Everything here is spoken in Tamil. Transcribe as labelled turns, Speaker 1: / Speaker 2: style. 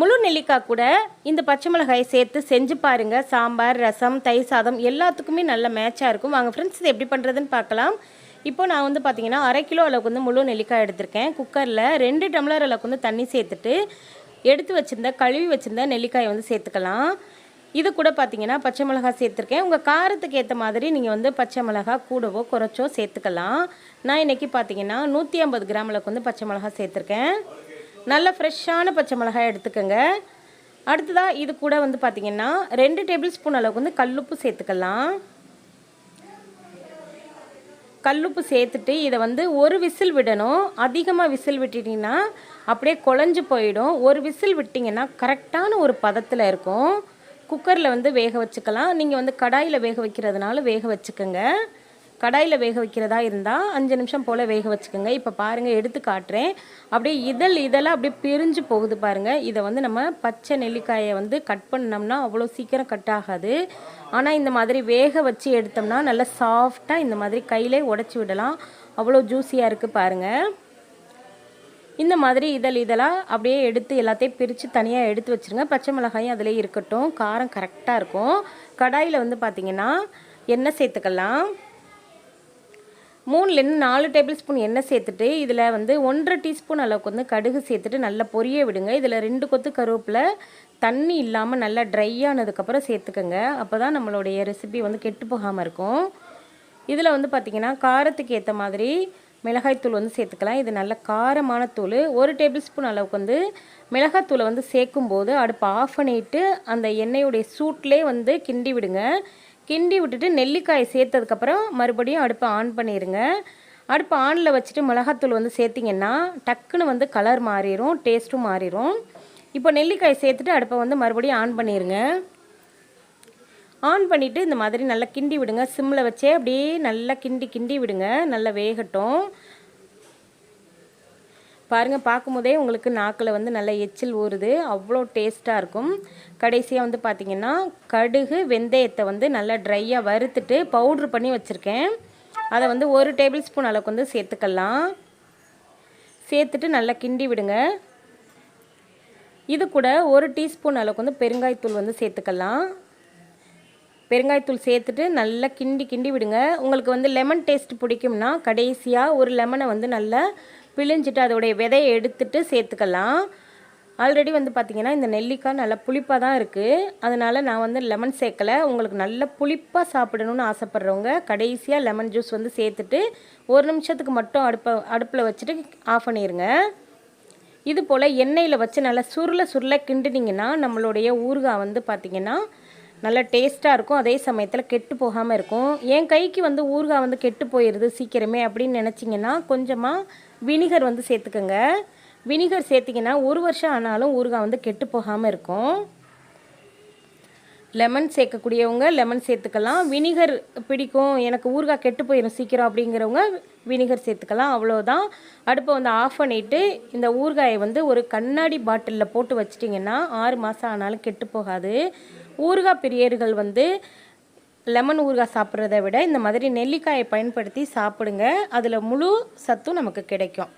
Speaker 1: முழு நெல்லிக்காய் கூட இந்த பச்சை மிளகாயை சேர்த்து செஞ்சு பாருங்கள் சாம்பார் ரசம் தயிர் சாதம் எல்லாத்துக்குமே நல்ல மேட்சாக இருக்கும். வாங்க ஃப்ரெண்ட்ஸ் இது எப்படி பண்ணுறதுன்னு பார்க்கலாம். இப்போ நான் வந்து பார்த்தீங்கன்னா அரை கிலோ அளவுக்கு வந்து முழு நெல்லிக்காய் எடுத்திருக்கேன். குக்கரில் ரெண்டு டம்ளர் அளவுக்கு வந்து தண்ணி சேர்த்துட்டு எடுத்து வச்சுருந்த கழுவி வச்சுருந்த நெல்லிக்காயை வந்து சேர்த்துக்கலாம். இது கூட பார்த்தீங்கன்னா பச்சை மிளகாய் சேர்த்துருக்கேன். உங்கள் காரத்துக்கு ஏற்ற மாதிரி நீங்கள் வந்து பச்சை மிளகாய் கூடவோ குறைச்சோ சேர்த்துக்கலாம். நான் இன்றைக்கி பார்த்தீங்கன்னா நூற்றி ஐம்பது கிராம் அளவுக்கு வந்து பச்சை மிளகாய் சேர்த்துருக்கேன். நல்ல ஃப்ரெஷ்ஷான பச்சை மிளகாய் எடுத்துக்கோங்க. அடுத்ததாக இது கூட வந்து பார்த்திங்கன்னா ரெண்டு டேபிள் ஸ்பூன் அளவுக்கு வந்து கல்லுப்பு சேர்த்துக்கலாம். கல்லுப்பு சேர்த்துட்டு இதை வந்து ஒரு விசில் விடணும். அதிகமாக விசில் விட்டுட்டிங்கன்னா அப்படியே குழஞ்சு போயிடும். ஒரு விசில் விட்டிங்கன்னா கரெக்டான ஒரு பதத்தில் இருக்கும். குக்கரில் வந்து வேக வச்சுக்கலாம். நீங்கள் வந்து கடாயில் வேக வைக்கிறதுனால வேக வச்சுக்கோங்க. கடாயில் வேக வைக்கிறதா இருந்தால் அஞ்சு நிமிஷம் போல் வேக வச்சுக்கோங்க. இப்போ பாருங்கள் எடுத்து காட்டுறேன். அப்படியே இதழ் இதெல்லாம் அப்படியே பிரிஞ்சு போகுது பாருங்கள் இதை வந்து நம்ம பச்சை நெல்லிக்காயை வந்து கட் பண்ணோம்னா அவ்வளோ சீக்கிரம் கட் ஆகாது. ஆனால் இந்த மாதிரி வேக வச்சு எடுத்தோம்னா நல்லா சாஃப்டாக இந்த மாதிரி கையிலே உடச்சி விடலாம். அவ்வளோ ஜூஸியாக இருக்குது பாருங்கள் இந்த மாதிரி இதழ் இதழாக அப்படியே எடுத்து எல்லாத்தையும் பிரித்து தனியாக எடுத்து வச்சுருங்க. பச்சை மிளகாயும் அதிலே இருக்கட்டும். காரம் கரெக்டாக இருக்கும். கடாயில் வந்து பார்த்திங்கன்னா எண்ணெய் சேர்த்துக்கலாம். மூணுலேருந்து நாலு டேபிள் ஸ்பூன் எண்ணெய் சேர்த்துட்டு இதில் வந்து ஒன்றரை டீஸ்பூன் அளவுக்கு வந்து கடுகு சேர்த்துட்டு நல்லா பொரிய விடுங்க. இதில் ரெண்டு கொத்து கருவேப்பில் தண்ணி இல்லாமல் நல்லா ட்ரை ஆனதுக்கப்புறம் சேர்த்துக்கோங்க. அப்போ தான் நம்மளுடைய ரெசிபி வந்து கெட்டு போகாமல் இருக்கும். இதில் வந்து பார்த்திங்கன்னா காரத்துக்கு ஏற்ற மாதிரி மிளகாய்த்தூள் வந்து சேர்த்துக்கலாம். இது நல்ல காரமான தூள். ஒரு டேபிள் ஸ்பூன் அளவுக்கு வந்து மிளகாத்தூளை வந்து சேர்க்கும்போது அடுப்பு ஆஃப் பண்ணிவிட்டு அந்த எண்ணெயுடைய சூட்லேயே வந்து கிண்டி விடுங்க. கிண்டி விட்டுட்டு நெல்லிக்காயை சேர்த்ததுக்கப்புறம் மறுபடியும் அடுப்பை ஆன் பண்ணிடுங்க அடுப்பை ஆனில் வச்சுட்டு மிளகாத்தூள் வந்து சேர்த்திங்கன்னா டக்குன்னு வந்து கலர் மாறிடும் டேஸ்ட்டும் மாறிடும் இப்போ நெல்லிக்காயை சேர்த்துட்டு அடுப்பை வந்து மறுபடியும் ஆன் பண்ணிடுங்க ஆன் பண்ணிவிட்டு இந்த மாதிரி நல்லா கிண்டி விடுங்க. சிம்மில் வச்சே அப்படியே நல்லா கிண்டி கிண்டி விடுங்க. நல்லா வேகட்டும். பாருங்கள் பார்க்கும்போதே உங்களுக்கு நாக்கில் வந்து நல்ல எச்சில் ஊறுது. அவ்வளோ டேஸ்ட்டாக இருக்கும். கடைசியாக வந்து பார்த்திங்கன்னா கடுகு வெந்தயத்தை வந்து நல்லா ட்ரையாக வறுத்துட்டு பவுட்ரு பண்ணி வச்சுருக்கேன். அதை வந்து ஒரு டேபிள் ஸ்பூன் அளவுக்கு வந்து சேர்த்துக்கலாம். சேர்த்துட்டு நல்லா கிண்டி விடுங்க. இது கூட ஒரு டீஸ்பூன் அளவுக்கு வந்து பெருங்காயத்தூள் வந்து சேர்த்துக்கலாம். பெருங்காயத்தூள் சேர்த்துட்டு நல்லா கிண்டி கிண்டி விடுங்க. உங்களுக்கு வந்து லெமன் டேஸ்ட் பிடிக்கும்னா கடைசியாக ஒரு லெமனை வந்து நல்லா பிழிஞ்சிட்டு அதோடைய விதையை எடுத்துட்டு சேர்த்துக்கலாம். ஆல்ரெடி வந்து பார்த்திங்கன்னா இந்த நெல்லிக்காய் நல்லா புளிப்பாக தான் இருக்குது அதனால் நான் வந்து லெமன் சேர்க்கலை. உங்களுக்கு நல்ல புளிப்பாக சாப்பிடணும்னு ஆசைப்பட்றவங்க கடைசியாக லெமன் ஜூஸ் வந்து சேர்த்துட்டு ஒரு நிமிஷத்துக்கு மட்டும் அடுப்பை அடுப்பில் வச்சுட்டு ஆஃப் பண்ணிடுங்க இது போல் எண்ணெயில் வச்சு நல்லா சுருளை சுருளை கிண்டுனீங்கன்னா நம்மளுடைய ஊறுகாய் வந்து பார்த்திங்கன்னா நல்லா டேஸ்ட்டாக இருக்கும். அதே சமயத்தில் கெட்டு போகாமல் இருக்கும். என் கைக்கு வந்து ஊறுகாய் வந்து கெட்டு போயிடுது சீக்கிரமே அப்படின்னு நினச்சிங்கன்னா கொஞ்சமாக வினிகர் வந்து சேர்த்துக்கோங்க. வினிகர் சேர்த்திங்கன்னா ஒரு வருஷம் ஆனாலும் ஊறுகாய் வந்து கெட்டு போகாமல் இருக்கும். லெமன் சேர்க்கக்கூடியவங்க லெமன் சேர்த்துக்கலாம். வினிகர் பிடிக்கும். எனக்கு ஊறுகாய் கெட்டு போயிடும் சீக்கிரம் அப்படிங்கிறவங்க வினிகர் சேர்த்துக்கலாம். அவ்வளோதான் அடுப்பை வந்து ஆஃப் பண்ணிவிட்டு இந்த ஊறுகாயை வந்து ஒரு கண்ணாடி பாட்டிலில் போட்டு வச்சிட்டிங்கன்னா ஆறு மாதம் ஆனாலும் கெட்டு போகாது. ஊறுகாய் பிரியர்கள் வந்து லெமன் ஊறுகாய் சாப்பிட்றத விட இந்த மாதிரி நெல்லிக்காயை பயன்படுத்தி சாப்பிடுங்க. அதில் முழு சத்தும் நமக்கு கிடைக்கும்.